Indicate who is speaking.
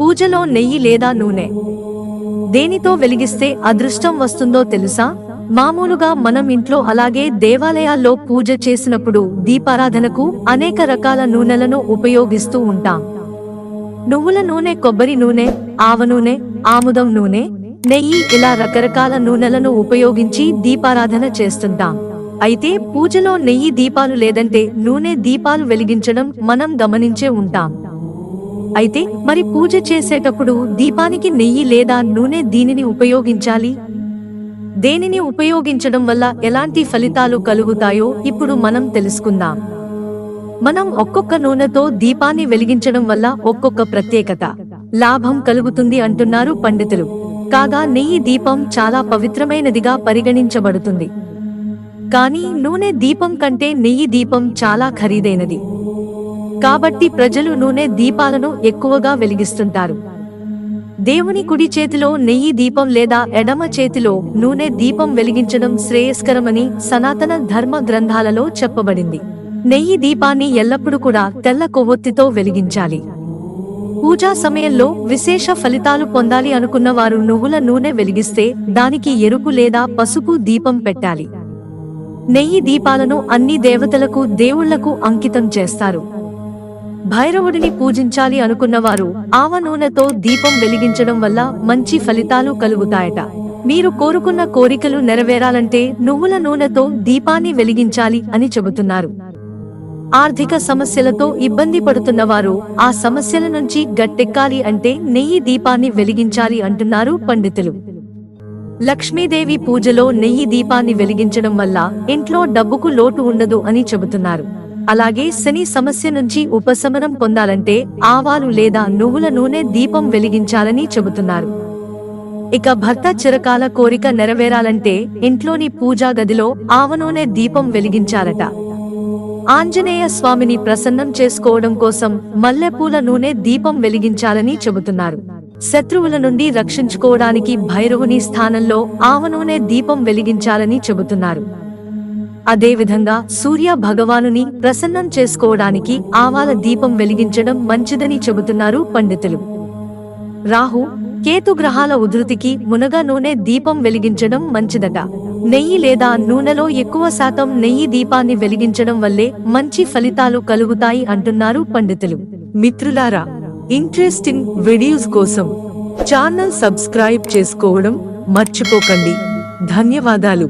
Speaker 1: పూజలో నెయ్యి లేదా నూనె? దేనితో వెలిగిస్తే అదృష్టం వస్తుందో తెలుసా? మామూలుగా మనం ఇంట్లో అలాగే దేవాలయాల్లో పూజ చేసినప్పుడు దీపారాధనకు అనేక రకాల నూనెలను ఉపయోగిస్తూ ఉంటాం. నువ్వుల నూనె కొబ్బరి నూనె ఆవ నూనె ఆముదం నూనె నెయ్యి ఇలా రకరకాల నూనెలను ఉపయోగించి దీపారాధన చేస్తుంటాం. అయితే పూజలో నెయ్యి దీపాలు లేదంటే నూనె దీపాలు వెలిగించడం మనం గమనించే ఉంటాం. అయితే మరి పూజ చేసేటప్పుడు దీపానికి నెయ్యి లేదా నూనె దీనిని ఉపయోగించాలి? దేనిని ఉపయోగించడం వల్ల ఎలాంటి ఫలితాలు కలుగుతాయో ఇప్పుడు మనం తెలుసుకుందాం. మనం ఒక్కొక్క నూనెతో దీపాన్ని వెలిగించడం వల్ల ఒక్కొక్క ప్రత్యేకత లాభం కలుగుతుంది అంటున్నారు పండితులు. కాగా నెయ్యి దీపం చాలా పవిత్రమైనదిగా పరిగణించబడుతుంది. కానీ నూనె దీపం కంటే నెయ్యి దీపం చాలా ఖరీదైనది. కాబట్టి ప్రజలు నూనె దీపాలను ఎక్కువగా వెలిగిస్తుంటారు. దేవుని కుడి చేతిలో నెయ్యి దీపం లేదా ఎడమ చేతిలో నూనె దీపం వెలిగించడం శ్రేయస్కరమని సనాతన ధర్మ గ్రంథాలలో చెప్పబడింది. నెయ్యి దీపాన్ని ఎల్లప్పుడూ కూడా తెల్ల కొవ్వొత్తితో వెలిగించాలి. పూజా సమయంలో విశేష ఫలితాలు పొందాలి అనుకున్న వారు నువ్వుల నూనె వెలిగిస్తే దానికి ఎరుపు లేదా పసుపు దీపం పెట్టాలి. నెయ్యి దీపాలను అన్ని దేవతలకు దేవుళ్ళకు అంకితం చేస్తారు. భైరవుడిని పూజించాలి అనుకున్నవారు ఆవ నూనెతో దీపం వెలిగించడం వల్ల మంచి ఫలితాలు కలుగుతాయట. మీరు కోరుకున్న కోరికలు నెరవేరాలంటే నువ్వుల నూనెతో దీపాన్ని వెలిగించాలి అని చెబుతున్నారు. ఆర్థిక సమస్యలతో ఇబ్బంది పడుతున్నవారు ఆ సమస్యల నుంచి గట్టెక్కాలి అంటే నెయ్యి దీపాన్ని వెలిగించాలి అంటున్నారు పండితులు. లక్ష్మీదేవి పూజలో నెయ్యి దీపాన్ని వెలిగించడం వల్ల ఇంట్లో డబ్బుకు లోటు ఉండదు అని చెబుతున్నారు. అలాగే శని సమస్య నుంచి ఉపశమనం పొందాలంటే ఆవాలు లేదా నువ్వుల నూనె దీపం వెలిగించాలని చెబుతున్నారు. ఇక భర్త చిరకాల కోరిక నెరవేరాలంటే ఇంట్లోని పూజా గదిలో ఆవనూనె దీపం వెలిగించాలట. ఆంజనేయ స్వామిని ప్రసన్నం చేసుకోవడం కోసం మల్లెపూల నూనె దీపం వెలిగించాలని చెబుతున్నారు. శత్రువుల నుండి రక్షించుకోవడానికి భైరవుని స్థానంలో ఆవనూనె దీపం వెలిగించాలని చెబుతున్నారు. అదేవిధంగా సూర్య భగవానుని ప్రసన్నం చేసుకోవడానికి ఆవాల దీపం వెలిగించడం మంచిదని చెబుతున్నారు పండితులు. రాహు కేతు గ్రహాల ఉధృతికి మునగ నూనె దీపం వెలిగించడం మంచిదట. నెయ్యి లేదా నూనెలో ఎక్కువ శాతం నెయ్యి దీపాన్ని వెలిగించడం వల్లే మంచి ఫలితాలు కలుగుతాయి అంటున్నారు పండితులు. మిత్రులారా ఇంట్రెస్టింగ్ వీడియోస్ కోసం ఛానల్ సబ్స్క్రైబ్ చేసుకోవడం మర్చిపోకండి. ధన్యవాదాలు.